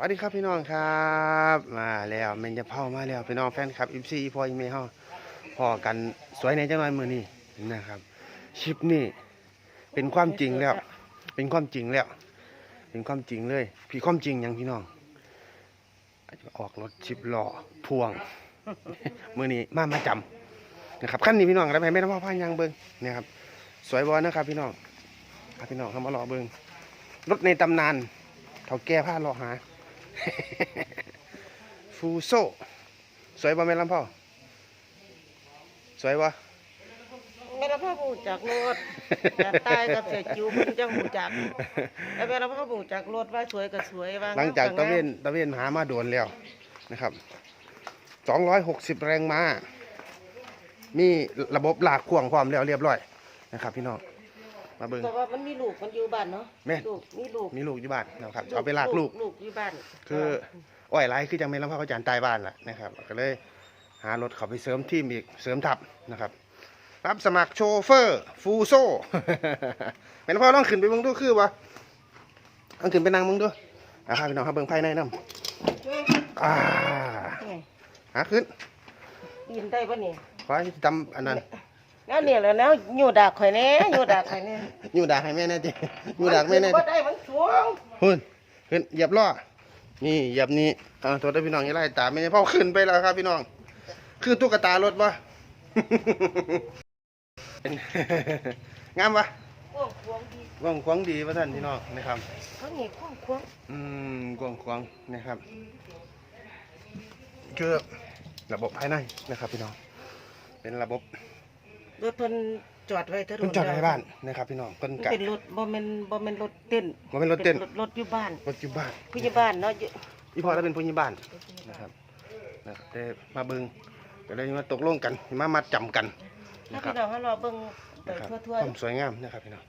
วัสดีครับพี่น้องครับมาแล้วเมนจะเผามาแล้วพี่น้องแฟนคลับอิฟซีพออีเมลพอกันสวยในจังหวัดมือนี้นะครับชิปนี่เป็นความจริงแล้ว เป็นความจริงแล้ว เป็นความจริงเลย พี่ความจริงยังพี่น้องออกรถชิปหล้อพวงมือนี้มามาจำนะครับขั้นนี้พี่น้องแล้วไปไม่ต้องพ่อพายังเบิ้งนะครับสวยบอนะครับ พี่น้องพาพี่น้องเข้ามารอเบิ้งรถในตำนานเท่าแก่ผ้ารอหา ฟูโซสวยบ่แม่นลำพ่อสวยบ่แม่ละพ่อบูจากรถแต่ตายกับเสียจิวมันจังบูจากแล้วแม่ละพ่อบูจากรถว่าสวยก็สวยว่าหลังจากตะเวนงตะเวนหามาโดนแล้วนะครับ260แรงม้ามีระบบลากข่วงความแล้วเรียบร้อยนะครับพี่น้อง มาเบิ่ง แต่ว่ามันมีลูกมันอยู่บ้านเนาะแม่ลูกมีลูกมีลูกอยู่บ้านนะครับเอาไปลากลูก ลูกอยู่บ้านคืออ้อยไรคือจังแม่นลำพ่อเขาจานใต้บ้านแหละนะครับ ก็เลยหารถเขาไปเสริมทีมอีกเสริมทัพนะครับ รับสมัครโชเฟอร์ฟูโซแม่นลำพ่อลองขึ้นไปเบิ่งดูคือวะลองขึ้นไปนั่งเบิ่งดูนะครับพี่น้องครับเบิ่งภายในน้ำอ่านี่หาขึ้นยินได้ปะนี่ไว้จำอันนั้น แล้วเนี่ยแหล้วแล้วอยู่ดากข่อยแน่อยู่ดากข่อยแน่อยู่ดากให้แม่แน่จิอยู่ดากแม่แน่บ่จิได้มันสูงหุ่นขึ้นเหยียบล้อนี่เหยียบนี่อ่าตัวได้พี่น้องอย่าไล่ตามไม่ใช่พ่อขึ้นไปแล้วครับพี่น้องคือตุ๊กตารถวะเป็นงามวะกว้างขวางดีกว้างขวางดีวะท่านพี่น้องนะครับเขานี่กว้างขวางอืมกว้างขวางนะครับคือระบบภายในนะครับพี่น้องเป็นระบบ รถเพิ่นจอดไว้ถนเพิ่นนจอดในบ้านนะครับพี่น้องเพิ่นมันกะ เป็นรถบ่แม่นบ่แม่นรถเต้นบ่เป็นรถเต้น รถรถอยู่บ้านรถอยู่บ้านผู้ใหญ่บ้านเนาะอยู่อีพ่อเราเป็นผู้ใหญ่บ้านนะครับนะครับได้มาเบิ่งก็เลยมาตกลงกันมามาจำกันถ้านะครัพี่บน้องเขารอเบิ่งไปนะครับทั่วความสวยงามนะครับพี่น้อง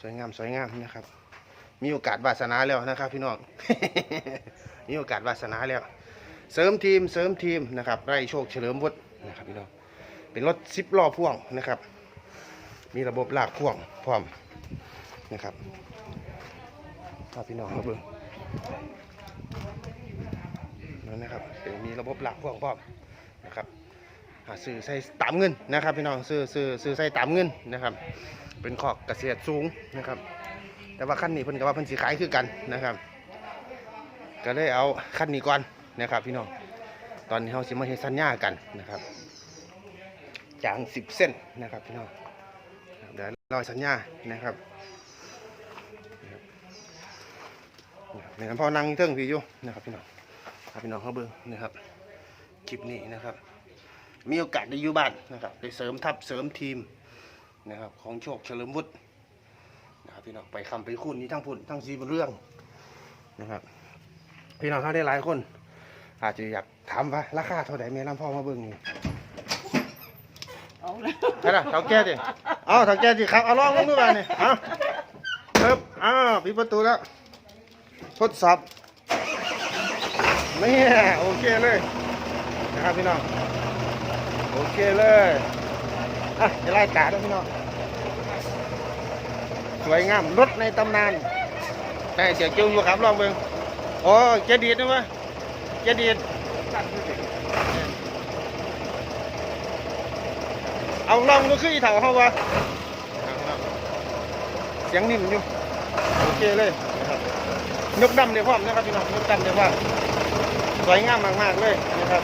สวยงามสวยงามนะครับ มีโอกาสวาสนาแล้วนะครับ พี่น้อง มีโอกาสวาสนาแล้ว เสริมทีมเสริมทีมนะครับไร่โชคเฉลิมวุฒินะครับพี่น้อง เป็นรถซิปล้อพ่วงนะครับ มีระบบลากพ่วงพร้อมนะครับพาพี่น้องมาเบิ่งนั่นนะครับเป็นมีระบบลากพ่วงพร้อมนะครับหาซื้อใส่ตามเงินนะครับ พี่น้องซื้อซื้อซื้อใส่ตามเงินนะครับ เป็นขอกเกษตรสูงนะครับ แต่ว่าขั้นนี้เพิ่นก็ว่าเพิ่นสิขายคือกันนะครับ ก็เลยเอาขั้นนี้ก่อนนะครับ พี่น้องตอนนี้เราสิมาเฮ็ดสัญญากันนะครับ จางสิบเส้นนะครับพี่น้องเดี๋ยวรอสัญญานะครับนะครับในน้ำพ่อนั่งเทิงพี่อยู่นะครับพี่น้องครับพี่น้องเขาเบิ่งนะครับคลิปนี้นะครับ มีโอกาสได้อยู่บ้านนะครับได้เสริมทัพเสริมทีมนะครับของโชคเฉลิมวุฒินะครับพี่น้องไปคำไปคุณนี่ทั้งพุ่นทั้งซีบนเรื่องนะครับพี่น้องเขาได้หลายคน อาจจะอยากถามว่าราคาเท่าไหร่แม่ำพ่อมาเบิ่งนี่ เอาละใช่ละเท่าแก่ดิเอาเท่าแก่ดิครับเอาลองมึงดูบ้านนี่เอาเอิบอ้าวปิดประตูแล้วทดสอบนี่โอเคเลยนะครับพี่น้องโอเคเลยอะจะไล่กาด้วยพี่น้องสวยงามรถในตำนานได้เสียจิ้วอยู่ครับลองเบิ่งโอ้เจดีดนะวะเจดีด เอาลองดูคืออีเถาเขาวะเสียงนิ่มอยู่โอเคเลยนะครับยกดำเดี๋ยวพร้อมนะครับพี่น้องยกดำเดี๋ยวพร้อมสวยงามมากๆเลยนะครับ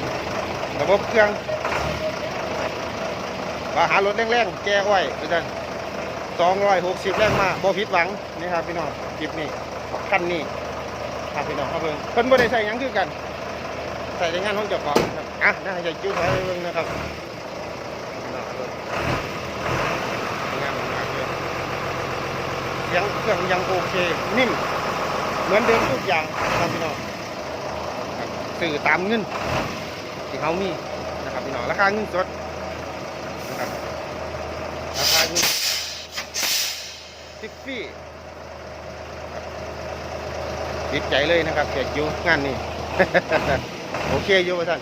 ระบบเครื่องว่าหารถแรงๆแก้อ้อยอาจารย์สองร้อยหกสิบแรงมาบ่ผิดหวังนี่ครับพี่น้องคลิปนี้คันนี้ครับพี่น้องครับเพิ่งเพิ่นบ่ได้ใส่ยังคือกัน ใส่ในงานของเจ้าของครับอะน่าจะจิ้วใส่เบิ่งนะครับพี่น้องครับงามมากเลยเสียงเครื่องยังโอเค นิ่ม เหมือนเดิมทุกอย่างครับพี่น้องสื่อตามเงินที่เขามีนะครับพี่น้องราคาเงินสดนะครับราคาคือทิฟฟี่ติดใจเลยนะครับเกียรติยูงานนี้โอเคอยู่ว่าท่าน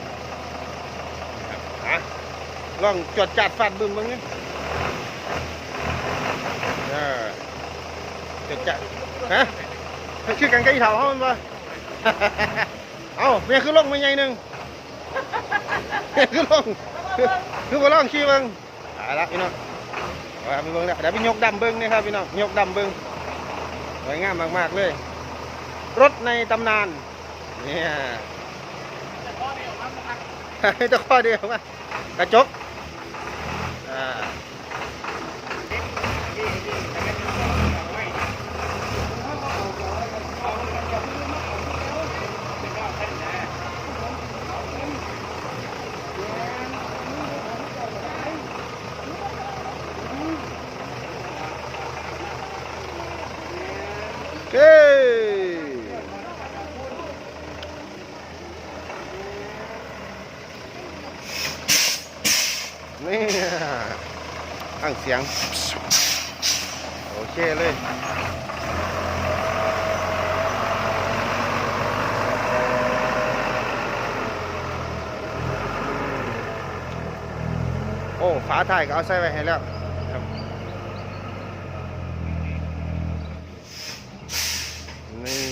ลองจดจัดฟาดบึ้มบ้างนี่ เออจดจัดฮะคือกันไก่เถาเขามันปะเอาเมียคือลงม่ใหญ่หนึ่งเมียคือลงคือคือบ่ลองขี่เบิ่งตายละพี่น้องว่าไปเบิ่งแล้วเดี๋ยวไปยกดำเบิ่งนี่ครับพี่น้องยกดำเบิ่งสวยงามมากๆเลย รถในตำนานเนี่ยตะข้อเดียวมากระจกอ่า เฮ้ นี่ตั้งเสียง โอเคเลยโอ้ฝาท้ายก็เอาใส่ไว้ให้แล้วครับนี่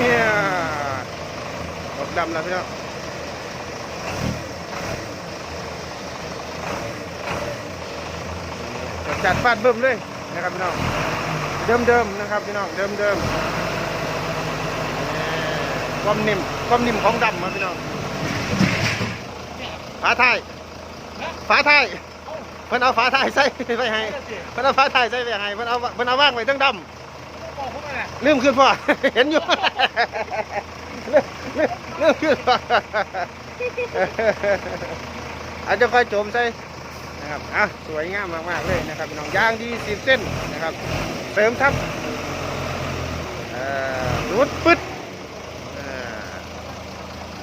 เนี่ยรถดำแล้วพี่น้องจัดฟาดเบิ่มเลยนะครับพี่น้องเดิมๆนะครับพี่น้องเดิมๆความนิ่มความนิ่มของดำมาพี่น้องฝาท้ายฝาท้ายเพิ่นเอาฝาไทยใส่ไปให้เพิ่นเอาฝาไทยใส่ไปให้เพิ่นเอาเพิ่นเอาว่างไว้ทั้งดำลืมขึ้นพ่อเห็นอยู่ นพ่ออาจจะค่อยโจมใส่นะครับอะสวยงามมากๆเลยนะครับน้องยางดีสิบเส้นนะครับ เสริมทับรุดปึ๊ด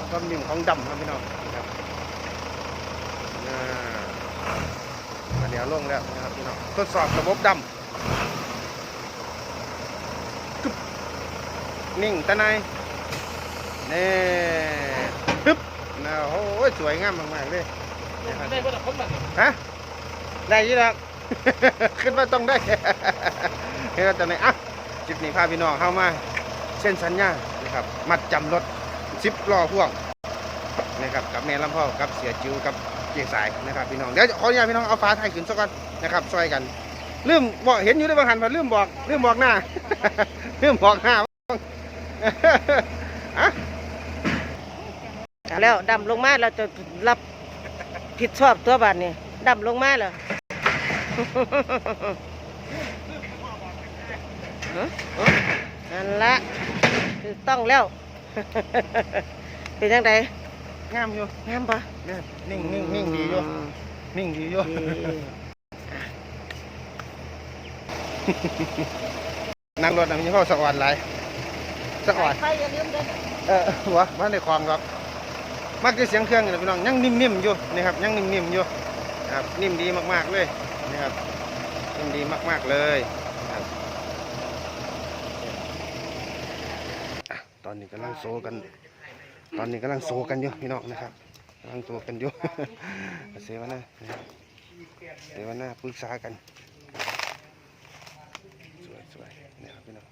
ความนิ่มของดำครับพี่น้องนะครับอ่าเดี๋ยวลงแล้วนะครับพี่น้องทดสอบระบบดำนิ่งตะไน นี่ปึ๊บนะโอ้โหสวยงามมากๆเลยนะครับได้บ่ล่ะคนบัดฮะได้อยี่แล้วขึ้นมาต้องได้เฮ้ยตอนไหนอะจุดนี้พาพี่น้องเข้ามาเส้นสัญญานะครับ มัดจำรถซิปล้อพ่วงนะครับกับแม่ลำพ่อกับเสียจิวกับเกียงสายนะครับพี่น้องเดี๋ยวขออนุญาตพี่น้องเอาฟ้าไทยขึ้นสักก่อนนะครับช่วยกันลืมบอกเห็นอยู่ในบางหันพอลืมบอกลืมบอกหน้าลืมบอกหน้าอะเอา แล้วดำลงมาเราจะรับผิดชอบตัวบัตรนี่ดำลงมาเหรอฮะฮะนั่นละถูกต้องแล้ว เป็นยังไงงามอยู่งามปะเนี่ยนิ่งนิ่งนิ่งดีอยู่นิ่งดีอยู่นั่งรถนะมีพ่อสะอ่อนหลายสะอ่อนใครอย่าลืมเด้อเออหัวบ้านในคลองครับ มักจะเสียงเครื่องนี่แหละพี่น้องยังนิ่มๆอยู่นะครับยังนิ่มๆอยู่นะครับนิ่มดีมากๆเลยนะครับนิ่มดีมากๆเลยครับตอนนี้กำลังโซกัน ตอนนี้กำลังโซกันอยู่พี่น้องนะครับกำลังโซกันอยู่เสวนาเสวนาปรึกษากันสวยๆเนี่ยครับพี่น้อง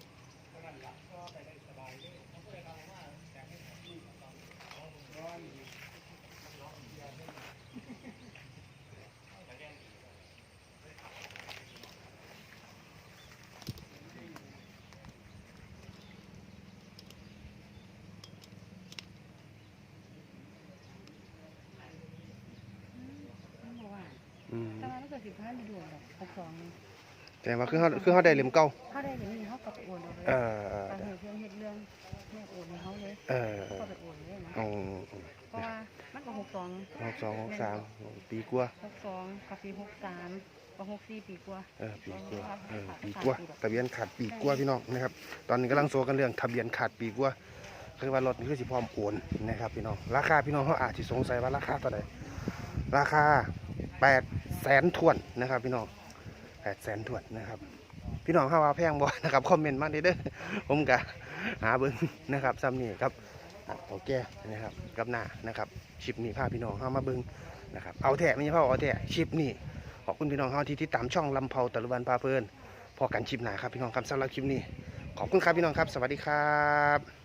อืม แต่ว่ามันเกิดสิบห้าในดวงแบบหกสองนี่แต่ว่าคือเขาคือเขาได้เล่มเก่าเขาได้อย่างนี้เขาก็ไปโอนเอาเลยเออเออการเหตุเรื่องเหตุเรื่องแม่โอนให้เขาเลยเออเขาก็ไปโอนเลยนะเอาเพราะว่ามันก็หกสองหกสองหกสามปีกว่าหกสองกับปีหกสามกับหกสี่ปีกว่าเออปีกว่าเออปีกว่าทะเบียนขาดปีกว่าพี่น้องนะครับ ตอนนี้กำลังโซกันเรื่องทะเบียนขาดปีกว่าคือว่ารถนี่คือสิพร้อมโอนนะครับพี่น้องราคาพี่น้องเขาอาจจะสงสัยว่าราคาเท่าไหร่ราคาแปดแสนทวนนะครับ พี่น้องแปดแสนทวนนะครับ พี่น้องเฮาวาแพงบ่นะครับคอมเมนต์มาเด้อผมก็หาเบิ่งนะครับซ้ำนี่ครับอะเอาแก่นะครับกับหน้านะครับชิปนี้พาพี่น้องเฮามาเบิ่งนะครับเอาแท้ไม่ใช่พ่อเอาแท้ชิปนี้ขอบคุณพี่น้องเฮาที่ติดตามช่องลำเผาตะลุวันพาเพลินพอกันชิปหนาครับพี่น้องครับสำหรับคลิปนี้ขอบคุณครับพี่น้องครับ สวัสดีครับ